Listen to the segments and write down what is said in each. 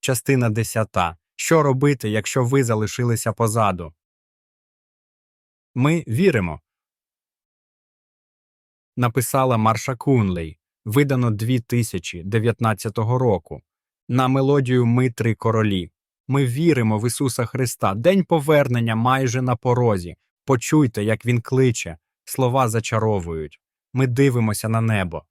частина 10. Що робити, якщо ви залишилися позаду? Ми віримо. Написала Марша Кунлей, видано 2019 року. На мелодію Ми три королі. Ми віримо в Ісуса Христа. День повернення майже на порозі. Почуйте, як Він кличе. Слова зачаровують. Ми дивимося на небо.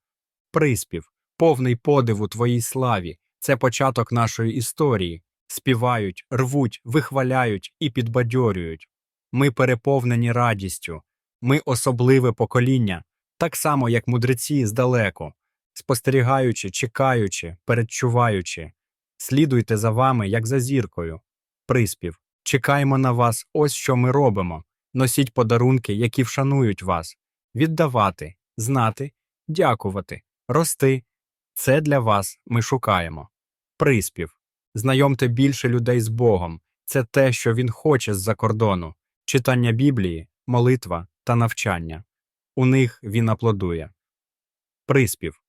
Приспів, повний подиву Твоїй славі. Це початок нашої історії. Співають, рвуть, вихваляють і підбадьорюють. Ми переповнені радістю. Ми особливе покоління, так само, як мудреці здалеку, спостерігаючи, чекаючи, передчуваючи. Слідуйте за вами, як за зіркою. Приспів. Чекаємо на вас, ось що ми робимо. Носіть подарунки, які вшанують вас. Віддавати, знати, дякувати, рости. Це для вас ми шукаємо. Приспів. Знайомте більше людей з Богом. Це те, що Він хоче з-за кордону. Читання Біблії, молитва та навчання. У них він аплодує. Приспів.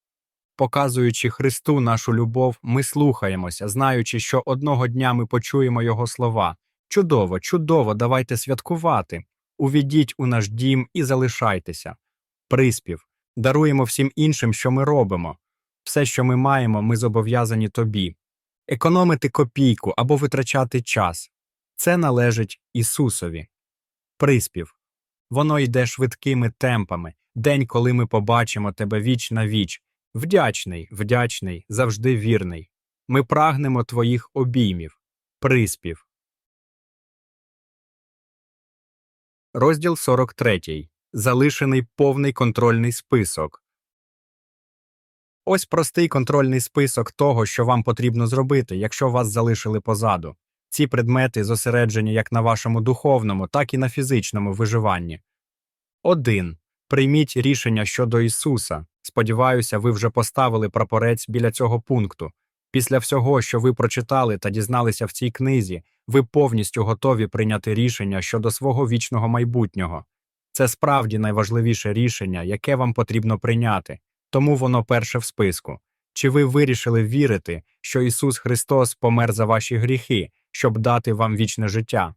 Показуючи Христу нашу любов, ми слухаємося, знаючи, що одного дня ми почуємо Його слова. Чудово, чудово, давайте святкувати. Увідіть у наш дім і залишайтеся. Приспів. Даруємо всім іншим, що ми робимо. Все, що ми маємо, ми зобов'язані тобі. Економити копійку або витрачати час. Це належить Ісусові. Приспів. Воно йде швидкими темпами, день, коли ми побачимо тебе віч на віч. Вдячний, вдячний, завжди вірний. Ми прагнемо твоїх обіймів. Приспів. Розділ 43. Залишений повний контрольний список. Ось простий контрольний список того, що вам потрібно зробити, якщо вас залишили позаду. Ці предмети зосереджені як на вашому духовному, так і на фізичному виживанні. 1. Прийміть рішення щодо Ісуса. Сподіваюся, ви вже поставили прапорець біля цього пункту. Після всього, що ви прочитали та дізналися в цій книзі, ви повністю готові прийняти рішення щодо свого вічного майбутнього. Це справді найважливіше рішення, яке вам потрібно прийняти, тому воно перше в списку. Чи ви вирішили вірити, що Ісус Христос помер за ваші гріхи, щоб дати вам вічне життя?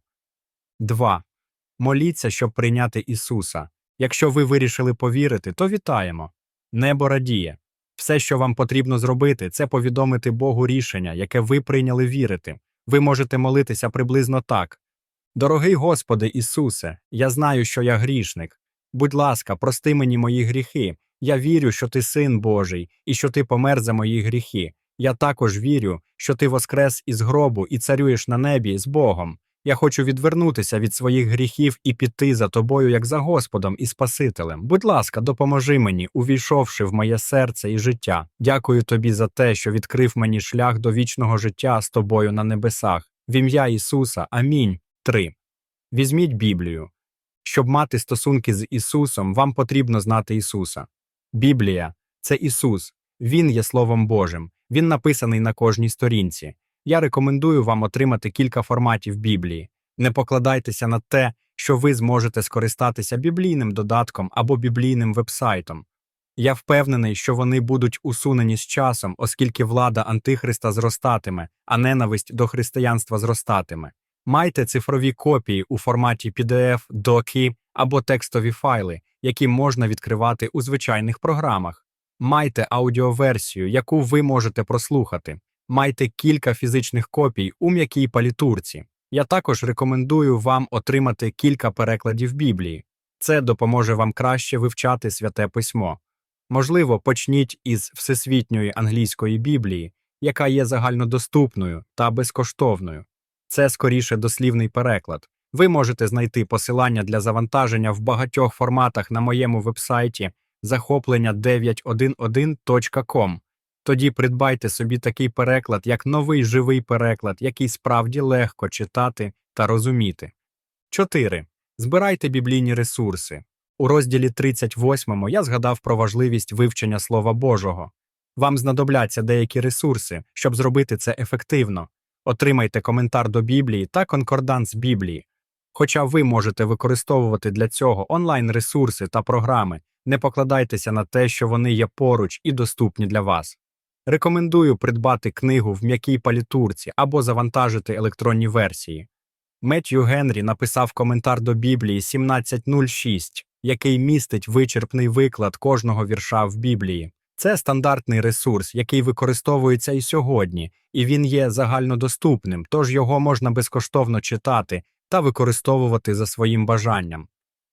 2. Моліться, щоб прийняти Ісуса. Якщо ви вирішили повірити, то вітаємо. Небо радіє. Все, що вам потрібно зробити, це повідомити Богу рішення, яке ви прийняли вірити. Ви можете молитися приблизно так. Дорогий Господи Ісусе, я знаю, що я грішник. Будь ласка, прости мені мої гріхи. Я вірю, що ти син Божий і що ти помер за мої гріхи. Я також вірю, що ти воскрес із гробу і царюєш на небі з Богом. Я хочу відвернутися від своїх гріхів і піти за тобою, як за Господом і Спасителем. Будь ласка, допоможи мені, увійшовши в моє серце і життя. Дякую тобі за те, що відкрив мені шлях до вічного життя з тобою на небесах. В ім'я Ісуса. Амінь. 3. Візьміть Біблію. Щоб мати стосунки з Ісусом, вам потрібно знати Ісуса. Біблія це Ісус. Він є Словом Божим. Він написаний на кожній сторінці. Я рекомендую вам отримати кілька форматів Біблії. Не покладайтеся на те, що ви зможете скористатися біблійним додатком або біблійним вебсайтом. Я впевнений, що вони будуть усунені з часом, оскільки влада Антихриста зростатиме, а ненависть до християнства зростатиме. Майте цифрові копії у форматі PDF, доки або текстові файли, які можна відкривати у звичайних програмах. Майте аудіоверсію, яку ви можете прослухати. Майте кілька фізичних копій у м'якій палітурці. Я також рекомендую вам отримати кілька перекладів Біблії. Це допоможе вам краще вивчати святе письмо. Можливо, почніть із Всесвітньої англійської Біблії, яка є загальнодоступною та безкоштовною. Це скоріше дослівний переклад. Ви можете знайти посилання для завантаження в багатьох форматах на моєму вебсайті захоплення 911.com. Тоді придбайте собі такий переклад, як новий живий переклад, який справді легко читати та розуміти. 4. Збирайте біблійні ресурси. У розділі 38 я згадав про важливість вивчення Слова Божого. Вам знадобляться деякі ресурси, щоб зробити це ефективно. Отримайте коментар до Біблії та конкорданс Біблії. Хоча ви можете використовувати для цього онлайн-ресурси та програми, не покладайтеся на те, що вони є поруч і доступні для вас. Рекомендую придбати книгу в м'якій палітурці або завантажити електронні версії. Меттью Генрі написав коментар до Біблії 1706, який містить вичерпний виклад кожного вірша в Біблії. Це стандартний ресурс, який використовується і сьогодні, і він є загальнодоступним, тож його можна безкоштовно читати та використовувати за своїм бажанням.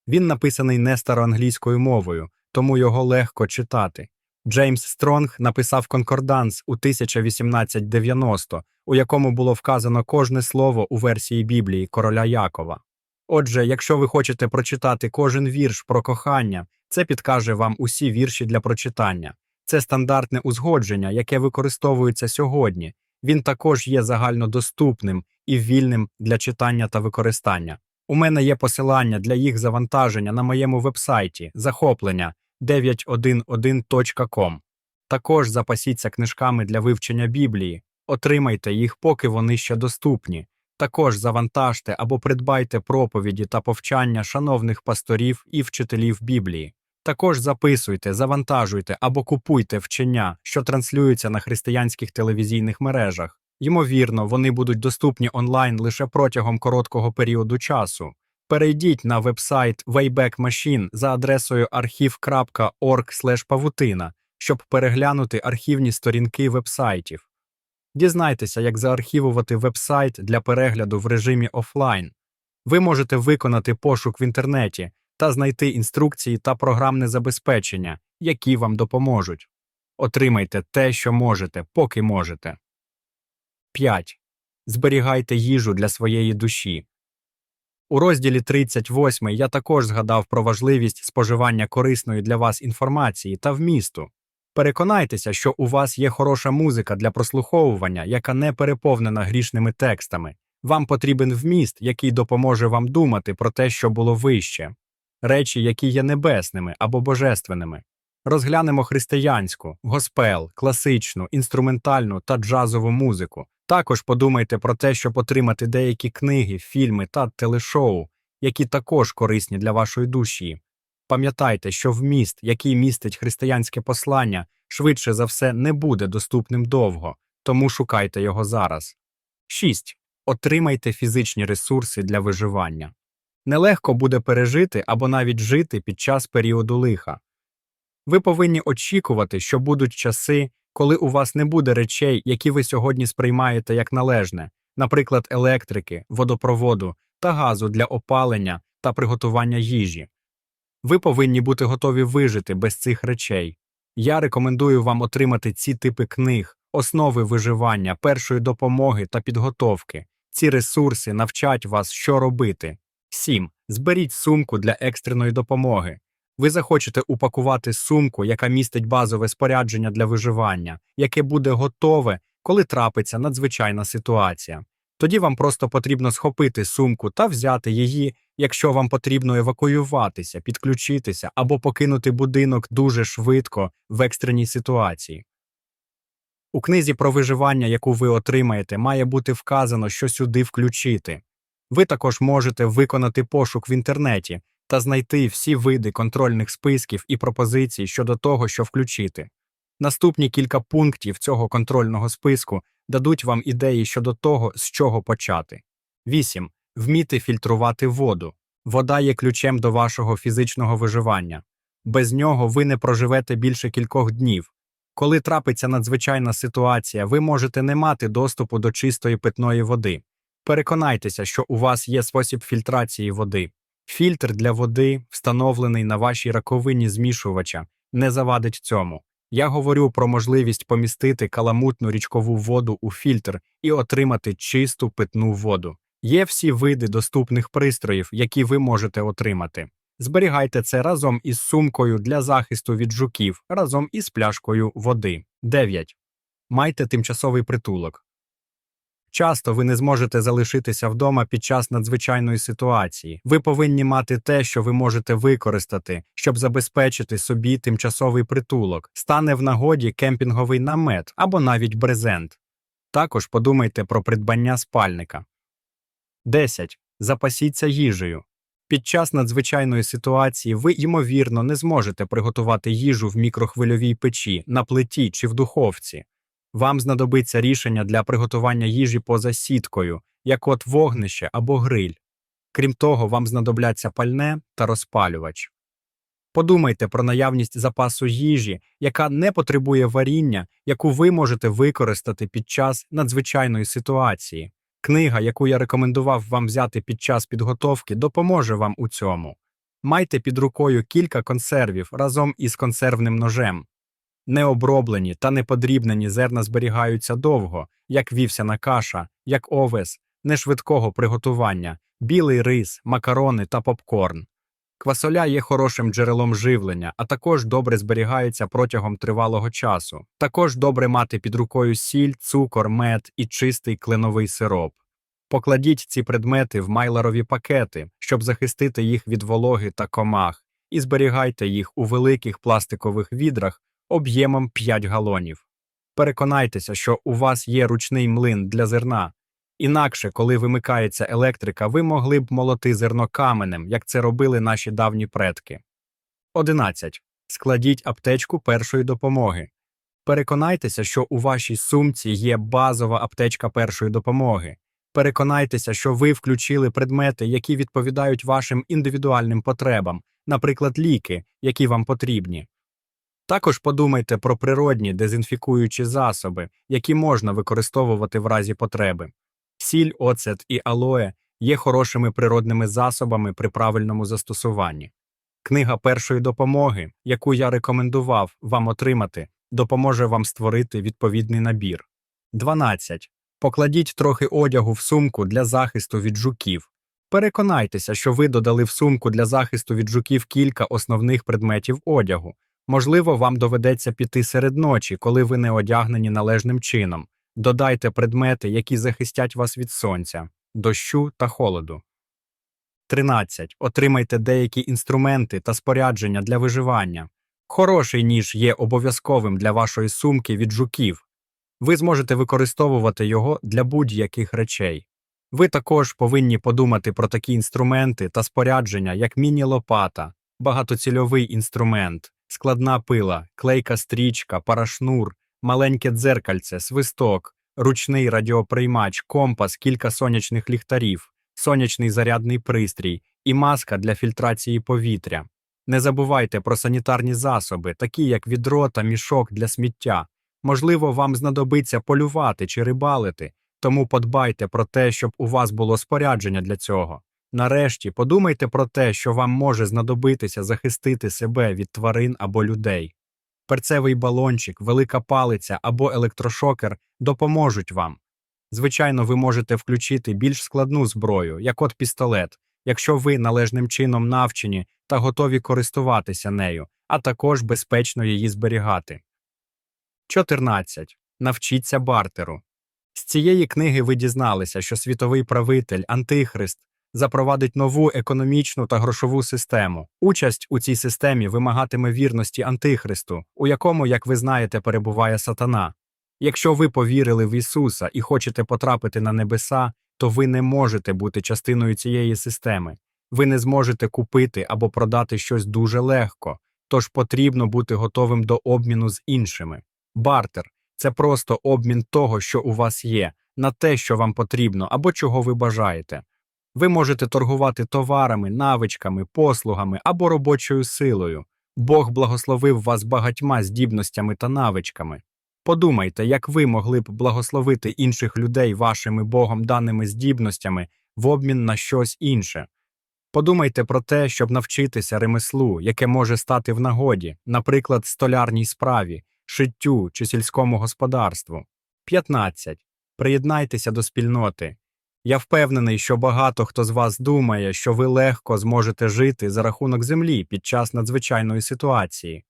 Він написаний не староанглійською мовою, тому його легко читати. Джеймс Стронг написав конкорданс у 1890, у якому було вказано кожне слово у версії Біблії короля Якова. Отже, якщо ви хочете прочитати кожен вірш про кохання, це підкаже вам усі вірші для прочитання. Це стандартне узгодження, яке використовується сьогодні. Він також є загальнодоступним і вільним для читання та використання. У мене є посилання для їх завантаження на моєму вебсайті захоплення 911.com. Також запасіться книжками для вивчення Біблії, отримайте їх, поки вони ще доступні. Також завантажте або придбайте проповіді та повчання шановних пасторів і вчителів Біблії. Також записуйте, завантажуйте або купуйте вчення, що транслюються на християнських телевізійних мережах. Ймовірно, вони будуть доступні онлайн лише протягом короткого періоду часу. Перейдіть на вебсайт Wayback Machine за адресою archiv.org павутина, щоб переглянути архівні сторінки вебсайтів. Дізнайтеся, як заархівувати вебсайт для перегляду в режимі офлайн. Ви можете виконати пошук в інтернеті та знайти інструкції та програмне забезпечення, які вам допоможуть. Отримайте те, що можете, поки можете. 5. Зберігайте їжу для своєї душі. У розділі 38 я також згадав про важливість споживання корисної для вас інформації та вмісту. Переконайтеся, що у вас є хороша музика для прослуховування, яка не переповнена грішними текстами. Вам потрібен вміст, який допоможе вам думати про те, що було вище, речі, які є небесними або божественними. Розглянемо християнську, госпел, класичну, інструментальну та джазову музику. Також подумайте про те, щоб отримати деякі книги, фільми та телешоу, які також корисні для вашої душі. Пам'ятайте, що вміст, який містить християнське послання, швидше за все не буде доступним довго, тому шукайте його зараз. 6. Отримайте фізичні ресурси для виживання. Нелегко буде пережити або навіть жити під час періоду лиха. Ви повинні очікувати, що будуть часи, коли у вас не буде речей, які ви сьогодні сприймаєте як належне, наприклад, електрики, водопроводу та газу для опалення та приготування їжі. Ви повинні бути готові вижити без цих речей. Я рекомендую вам отримати ці типи книг, основи виживання, першої допомоги та підготовки. Ці ресурси навчать вас, що робити. 7. Зберіть сумку для екстреної допомоги. Ви захочете упакувати сумку, яка містить базове спорядження для виживання, яке буде готове, коли трапиться надзвичайна ситуація. Тоді вам просто потрібно схопити сумку та взяти її, якщо вам потрібно евакуюватися, підключитися або покинути будинок дуже швидко в екстреній ситуації. У книзі про виживання, яку ви отримаєте, має бути вказано, що сюди включити. Ви також можете виконати пошук в інтернеті та знайти всі види контрольних списків і пропозицій щодо того, що включити. Наступні кілька пунктів цього контрольного списку дадуть вам ідеї щодо того, з чого почати. 8. Вміти фільтрувати воду. Вода є ключем до вашого фізичного виживання. Без нього ви не проживете більше кількох днів. Коли трапиться надзвичайна ситуація, ви можете не мати доступу до чистої питної води. Переконайтеся, що у вас є спосіб фільтрації води. Фільтр для води, встановлений на вашій раковині змішувача, не завадить цьому. Я говорю про можливість помістити каламутну річкову воду у фільтр і отримати чисту питну воду. Є всі види доступних пристроїв, які ви можете отримати. Зберігайте це разом із сумкою для захисту від жуків, разом із пляшкою води. 9. Майте тимчасовий притулок. Часто ви не зможете залишитися вдома під час надзвичайної ситуації. Ви повинні мати те, що ви можете використати, щоб забезпечити собі тимчасовий притулок, стане в нагоді кемпінговий намет або навіть брезент. Також подумайте про придбання спальника. 10. Запасіться їжею. Під час надзвичайної ситуації ви, ймовірно, не зможете приготувати їжу в мікрохвильовій печі, на плиті чи в духовці. Вам знадобиться рішення для приготування їжі поза сіткою, як от вогнище або гриль. Крім того, вам знадобляться пальне та розпалювач. Подумайте про наявність запасу їжі, яка не потребує варіння, яку ви можете використати під час надзвичайної ситуації. Книга, яку я рекомендував вам взяти під час підготовки, допоможе вам у цьому. Майте під рукою кілька консервів разом із консервним ножем. Необроблені та неподрібнені зерна зберігаються довго, як вівсяна каша, як овес, нешвидкого приготування, білий рис, макарони та попкорн. Квасоля є хорошим джерелом живлення, а також добре зберігається протягом тривалого часу. Також добре мати під рукою сіль, цукор, мед і чистий кленовий сироп. Покладіть ці предмети в майлерові пакети, щоб захистити їх від вологи та комах, і зберігайте їх у великих пластикових відрах об'ємом 5 галонів. Переконайтеся, що у вас є ручний млин для зерна. Інакше, коли вимикається електрика, ви могли б молоти зерно каменем, як це робили наші давні предки. 11. Складіть аптечку першої допомоги. Переконайтеся, що у вашій сумці є базова аптечка першої допомоги. Переконайтеся, що ви включили предмети, які відповідають вашим індивідуальним потребам, наприклад, ліки, які вам потрібні. Також подумайте про природні дезінфікуючі засоби, які можна використовувати в разі потреби. Сіль, оцет і алоє є хорошими природними засобами при правильному застосуванні. Книга першої допомоги, яку я рекомендував вам отримати, допоможе вам створити відповідний набір. 12. Покладіть трохи одягу в сумку для захисту від жуків. Переконайтеся, що ви додали в сумку для захисту від жуків кілька основних предметів одягу. Можливо, вам доведеться піти серед ночі, коли ви не одягнені належним чином. Додайте предмети, які захистять вас від сонця, дощу та холоду. 13. Отримайте деякі інструменти та спорядження для виживання. Хороший ніж є обов'язковим для вашої сумки від жуків. Ви зможете використовувати його для будь-яких речей. Ви також повинні подумати про такі інструменти та спорядження, як міні-лопата, багатоцільовий інструмент, складна пила, клейка стрічка, парашнур, маленьке дзеркальце, свисток, ручний радіоприймач, компас, кілька сонячних ліхтарів, сонячний зарядний пристрій і маска для фільтрації повітря. Не забувайте про санітарні засоби, такі як відро та мішок для сміття. Можливо, вам знадобиться полювати чи рибалити, тому подбайте про те, щоб у вас було спорядження для цього. Нарешті подумайте про те, що вам може знадобитися захистити себе від тварин або людей. Перцевий балончик, велика палиця або електрошокер допоможуть вам. Звичайно, ви можете включити більш складну зброю, як от пістолет, якщо ви належним чином навчені та готові користуватися нею, а також безпечно її зберігати. 14. Навчіться бартеру. З цієї книги ви дізналися, що світовий правитель, антихрист, запровадить нову економічну та грошову систему. Участь у цій системі вимагатиме вірності антихристу, у якому, як ви знаєте, перебуває сатана. Якщо ви повірили в Ісуса і хочете потрапити на небеса, то ви не можете бути частиною цієї системи. Ви не зможете купити або продати щось дуже легко, тож потрібно бути готовим до обміну з іншими. Бартер це просто обмін того, що у вас є, на те, що вам потрібно або чого ви бажаєте. Ви можете торгувати товарами, навичками, послугами або робочою силою. Бог благословив вас багатьма здібностями та навичками. Подумайте, як ви могли б благословити інших людей вашими Богом даними здібностями в обмін на щось інше. Подумайте про те, щоб навчитися ремеслу, яке може стати в нагоді, наприклад, столярній справі, шиттю чи сільському господарству. 15. Приєднайтеся до спільноти. Я впевнений, що багато хто з вас думає, що ви легко зможете жити за рахунок землі під час надзвичайної ситуації.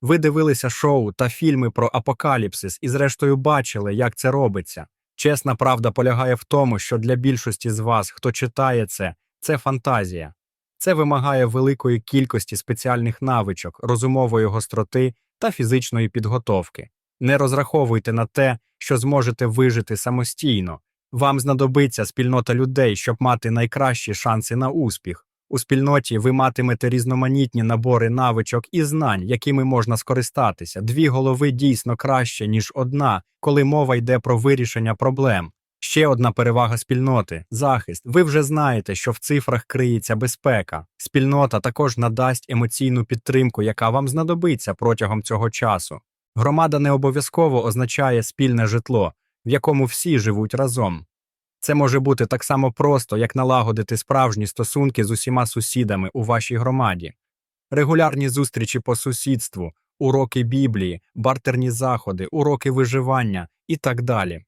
Ви дивилися шоу та фільми про апокаліпсис і, зрештою, бачили, як це робиться. Чесна правда полягає в тому, що для більшості з вас, хто читає це, це фантазія. Це вимагає великої кількості спеціальних навичок, розумової гостроти та фізичної підготовки. Не розраховуйте на те, що зможете вижити самостійно. Вам знадобиться спільнота людей, щоб мати найкращі шанси на успіх. У спільноті ви матимете різноманітні набори навичок і знань, якими можна скористатися. Дві голови дійсно краще, ніж одна, коли мова йде про вирішення проблем. Ще одна перевага спільноти захист. Ви вже знаєте, що в цифрах криється безпека. Спільнота також надасть емоційну підтримку, яка вам знадобиться протягом цього часу. Громада не обов'язково означає спільне житло, в якому всі живуть разом. Це може бути так само просто, як налагодити справжні стосунки з усіма сусідами у вашій громаді. Регулярні зустрічі по сусідству, уроки Біблії, бартерні заходи, уроки виживання і так далі.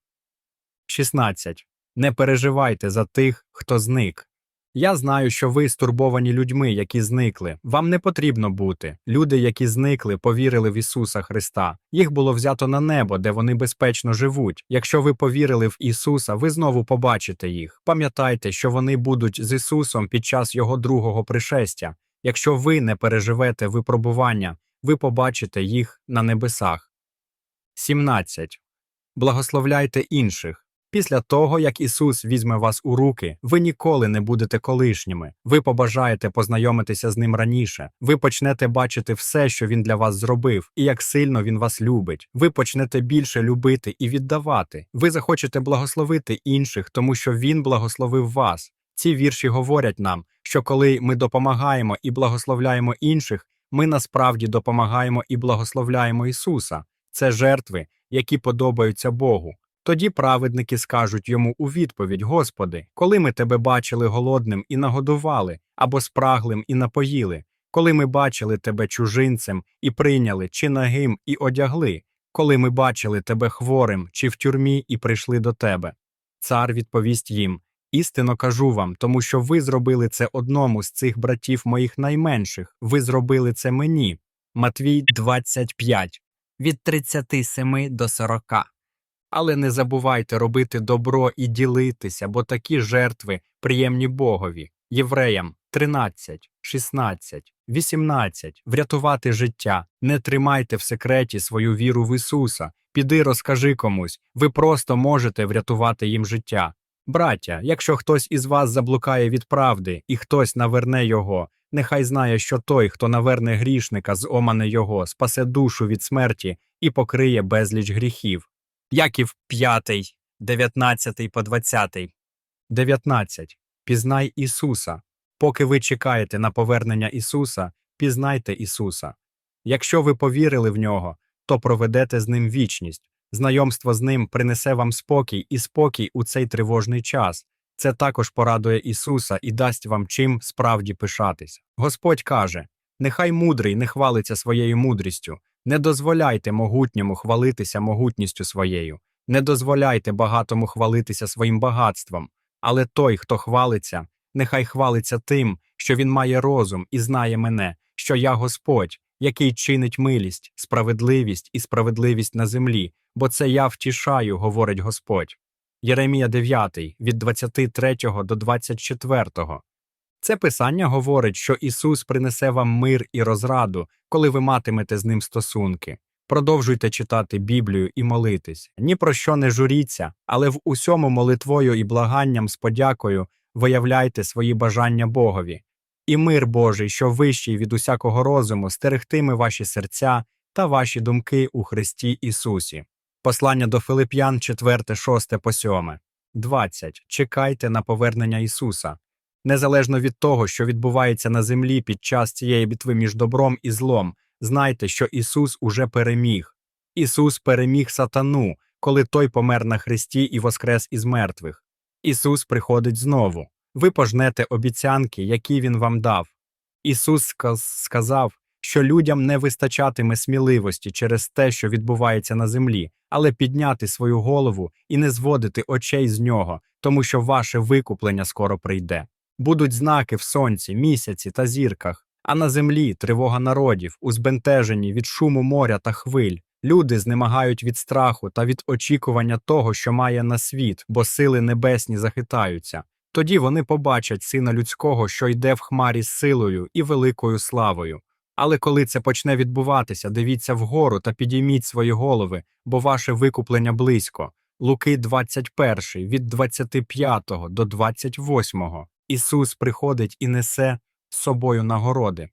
16. Не переживайте за тих, хто зник. Я знаю, що ви стурбовані людьми, які зникли. Вам не потрібно бути. Люди, які зникли, повірили в Ісуса Христа. Їх було взято на небо, де вони безпечно живуть. Якщо ви повірили в Ісуса, ви знову побачите їх. Пам'ятайте, що вони будуть з Ісусом під час Його другого пришестя. Якщо ви не переживете випробування, ви побачите їх на небесах. 17. Благословляйте інших. Після того, як Ісус візьме вас у руки, ви ніколи не будете колишніми. Ви побажаєте познайомитися з ним раніше. Ви почнете бачити все, що він для вас зробив, і як сильно він вас любить. Ви почнете більше любити і віддавати. Ви захочете благословити інших, тому що він благословив вас. Ці вірші говорять нам, що коли ми допомагаємо і благословляємо інших, ми насправді допомагаємо і благословляємо Ісуса. Це жертви, які подобаються Богу. Тоді праведники скажуть йому у відповідь: Господи, коли ми тебе бачили голодним і нагодували, або спраглим і напоїли, коли ми бачили тебе чужинцем і прийняли, чи нагим і одягли, коли ми бачили тебе хворим, чи в тюрмі і прийшли до тебе. Цар відповість їм: Істинно кажу вам, тому що ви зробили це одному з цих братів моїх найменших, ви зробили це мені. Матвій 25, від 37 до 40. Але не забувайте робити добро і ділитися, бо такі жертви приємні Богові. Євреям 13, 16, 18. Врятувати життя. Не тримайте в секреті свою віру в Ісуса. Піди розкажи комусь. Ви просто можете врятувати їм життя. Браття, якщо хтось із вас заблукає від правди, і хтось наверне його, нехай знає, що той, хто наверне грішника з омане його, спасе душу від смерті і покриє безліч гріхів. Яків 5, 19 по 20. 19. Пізнай Ісуса. Поки ви чекаєте на повернення Ісуса, пізнайте Ісуса. Якщо ви повірили в нього, то проведете з ним вічність. Знайомство з ним принесе вам спокій і спокій у цей тривожний час. Це також порадує Ісуса і дасть вам чим справді пишатися. Господь каже: Нехай мудрий не хвалиться своєю мудрістю, не дозволяйте могутньому хвалитися могутністю своєю, не дозволяйте багатому хвалитися своїм багатством, але той, хто хвалиться, нехай хвалиться тим, що він має розум і знає мене, що я Господь, який чинить милість, справедливість і справедливість на землі, бо це я втішаю, говорить Господь. Єремія 9, від 23 до 24. Це писання говорить, що Ісус принесе вам мир і розраду, коли ви матимете з ним стосунки. Продовжуйте читати Біблію і молитись. Ні про що не журіться, але в усьому молитвою і благанням з подякою виявляйте свої бажання Богові. І мир Божий, що вищий від усякого розуму, стерегтиме ваші серця та ваші думки у Христі Ісусі. Послання до Филип'ян 4, 6 по 7. 20. Чекайте на повернення Ісуса. Незалежно від того, що відбувається на землі під час цієї битви між добром і злом, знайте, що Ісус уже переміг. Ісус переміг сатану, коли той помер на хресті і воскрес із мертвих. Ісус приходить знову. Ви пожнете обіцянки, які Він вам дав. Ісус сказав, що людям не вистачатиме сміливості через те, що відбувається на землі, але підняти свою голову і не зводити очей з нього, тому що ваше викуплення скоро прийде. Будуть знаки в сонці, місяці та зірках, а на землі тривога народів, узбентежені від шуму моря та хвиль. Люди знемагають від страху та від очікування того, що має на світ, бо сили небесні захитаються. Тоді вони побачать сина людського, що йде в хмарі з силою і великою славою. Але коли це почне відбуватися, дивіться вгору та підійміть свої голови, бо ваше викуплення близько. Луки 21, від 25 до 28. Ісус приходить і несе з собою нагороди.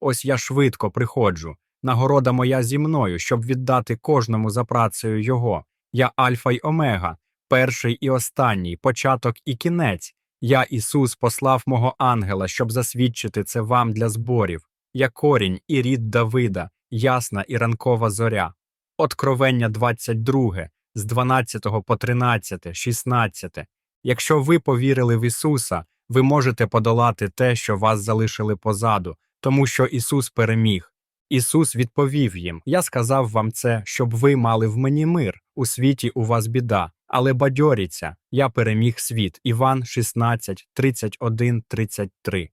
Ось я швидко приходжу. Нагорода моя зі мною, щоб віддати кожному за працею його. Я Альфа й Омега, перший і останній, початок і кінець. Я, Ісус, послав мого ангела, щоб засвідчити це вам для зборів. Я корінь і рід Давида, ясна і ранкова зоря. Откровення 22, з 12 по 13, 16. Якщо ви повірили в Ісуса, ви можете подолати те, що вас залишили позаду, тому що Ісус переміг. Ісус відповів їм: Я сказав вам це, щоб ви мали в мені мир. У світі у вас біда, але бадьоріться, я переміг світ. Іван 16, 31, 33.